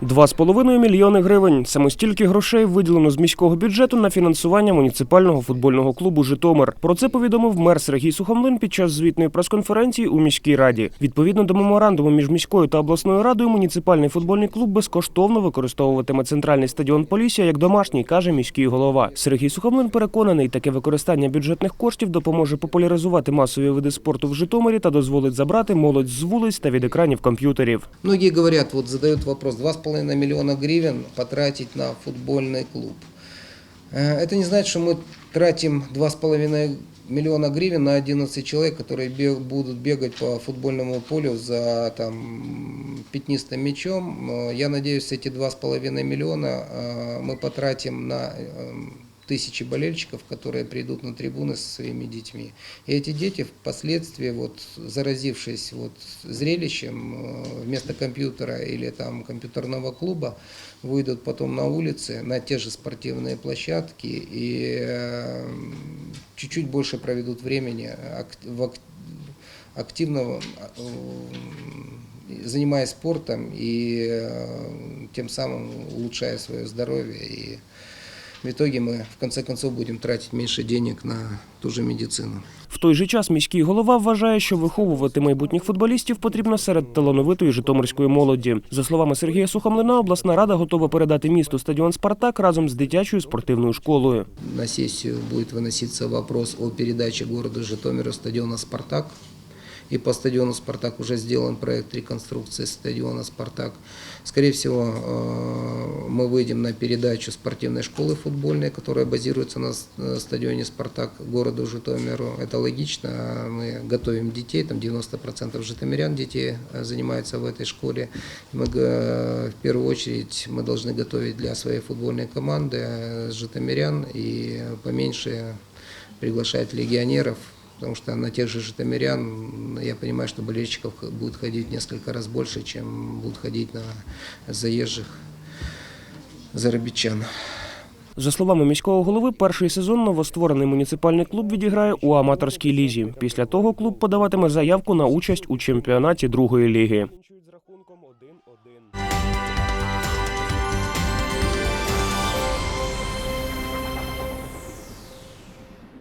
Два з половиною мільйони гривень. Саме стільки грошей виділено з міського бюджету на фінансування муніципального футбольного клубу Житомир. Про це повідомив мер Сергій Сухомлин під час звітної прес-конференції у міській раді. Відповідно до меморандуму між міською та обласною радою, муніципальний футбольний клуб безкоштовно використовуватиме центральний стадіон Полісся як домашній, каже міський голова. Сергій Сухомлин переконаний, таке використання бюджетних коштів допоможе популяризувати масові види спорту в Житомирі та дозволить забрати молодь з вулиць та від екранів комп'ютерів. Многие говорят, вот задают вопрос, 2,5 миллиона гривен потратить на футбольный клуб. Э, Это не значит, что мы тратим 2,5 миллиона гривен на 11 человек, которые бег- будут бегать по футбольному полю за там, пятнистым мячом. Э, Я надеюсь, эти 2,5 миллиона э, мы потратим на э, тысячи болельщиков, которые придут на трибуны со своими детьми. И эти дети впоследствии, вот, заразившись вот, зрелищем, э, вместо компьютера или там, компьютерного клуба, выйдут потом на улицы, на те же спортивные площадки и э, чуть-чуть больше проведут времени активно э, занимаясь спортом и тем самым улучшая свое здоровье. И в итоге мы в конце концов будем тратить меньше денег на ту же медицину. В той же час міський голова вважає, що виховувати майбутніх футболістів потрібно серед талановитої житомирської молоді. За словами Сергія Сухомлина, обласна рада готова передати місту стадіон Спартак разом з дитячою спортивною школою. На сессию будет выноситься вопрос о передаче городу Житомира стадиона «Спартак». И по стадиону «Спартак» уже сделан проект реконструкции стадиона «Спартак». Скорее всего, э, мы выйдем на передачу спортивной школы футбольной, которая базируется на э, стадионе «Спартак» городу Житомиру. Это логично. Мы готовим детей, там 90% житомирян детей э, занимаются в этой школе. Мы, в первую очередь мы должны готовить для своей футбольной команды житомирян и поменьше приглашать легионеров, потому что на тех же житомирян, я понимаю, что болельщиков будет ходить несколько раз больше, чем будут ходить на заезжих заробітчан. За словами міського голови, перший сезон новостворений муніципальний клуб відіграє у аматорській лізі. Після того клуб подаватиме заявку на участь у чемпіонаті другої ліги.